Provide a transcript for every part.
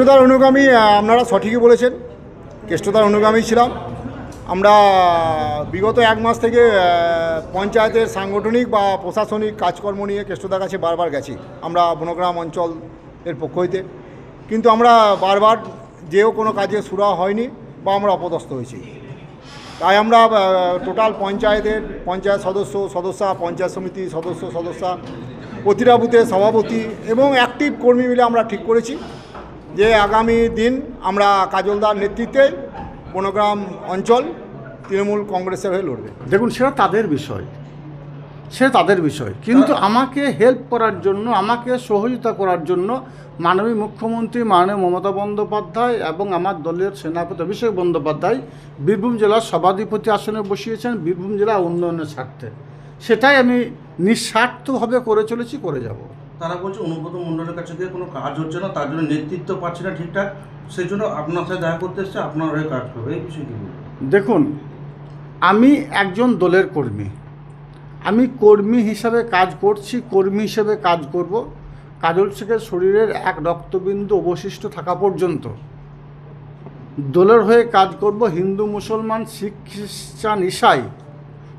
কেষ্টদার অনুগামী আপনারা সঠিকই বলেছেন কেষ্টদার অনুগামী ছিলাম। আমরা বিগত এক মাস থেকে পঞ্চায়েতের সাংগঠনিক বা প্রশাসনিক কাজকর্ম নিয়ে কেষ্টদার কাছে বারবার গেছি, আমরা বনগ্রাম অঞ্চল এর পক্ষ হইতে। কিন্তু আমরা বারবার যেও কোনো কাজে সুরা হয়নি বা আমরা অপদস্থ হয়েছি। তাই আমরা টোটাল পঞ্চায়েতের পঞ্চায়েত সদস্য, সদস্যা, পঞ্চায়েত সমিতি সদস্য, সদস্যা, প্রতিটা বুথের সভাপতি এবং অ্যাক্টিভ কর্মী মিলে আমরা ঠিক করেছি। যে আগামী দিন আমরা কাজলদার নেতৃত্বে বনগ্রাম অঞ্চল তৃণমূল কংগ্রেসের হয়ে লড়বে। দেখুন সেটা তাদের বিষয়। সে তাদের বিষয়। কিন্তু আমাকে হেল্প করার জন্য আমাকে সহযোগিতা করার জন্য মাননীয় মুখ্যমন্ত্রী মাননীয় মমতা বন্দ্যোপাধ্যায় এবং আমার দলের সেনাপতি অভিষেক বন্দ্যোপাধ্যায় বীরভূম জেলার সভাধিপতি আসনে বসিয়েছেন। বীরভূম জেলা উন্নয়নের স্বার্থে। সেটাই আমি নিঃস্বার্থভাবে করে চলেছি করে যাব। তারা বলছে অনুব্রত মণ্ডলের কাছে দিয়ে কোনো কাজ হচ্ছে না তার জন্য নেতৃত্ব পাচ্ছে না ঠিকঠাক সেই জন্য আপনার সাথে দেখা করতে এসছে আপনার হয়ে কাজ করবে এই বিষয়ে দেখুন আমি একজন দলের কর্মী। আমি কর্মী হিসাবে কাজ করছি কর্মী হিসাবে কাজ করব। কাজল শেখের শরীরের এক রক্তবিন্দু অবশিষ্ট থাকা পর্যন্ত। দলের হয়ে কাজ করব হিন্দু মুসলমান শিখ খ্রিস্টান ইসাই।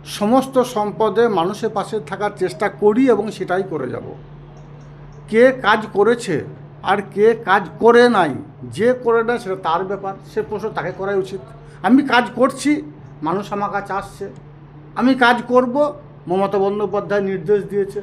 সমস্ত সম্পদে মানুষের পাশে থাকার চেষ্টা করি এবং সেটাই করে যাব। কে কাজ করেছে আর কে কাজ করে নাই, যে করে না সেটা তার ব্যাপার, সে প্রশ্ন তাকে করাই উচিত। আমি কাজ করছি, মানুষ আমার কাছে আসছে। আমি কাজ করব, মমতা বন্দ্যোপাধ্যায় নির্দেশ দিয়েছে।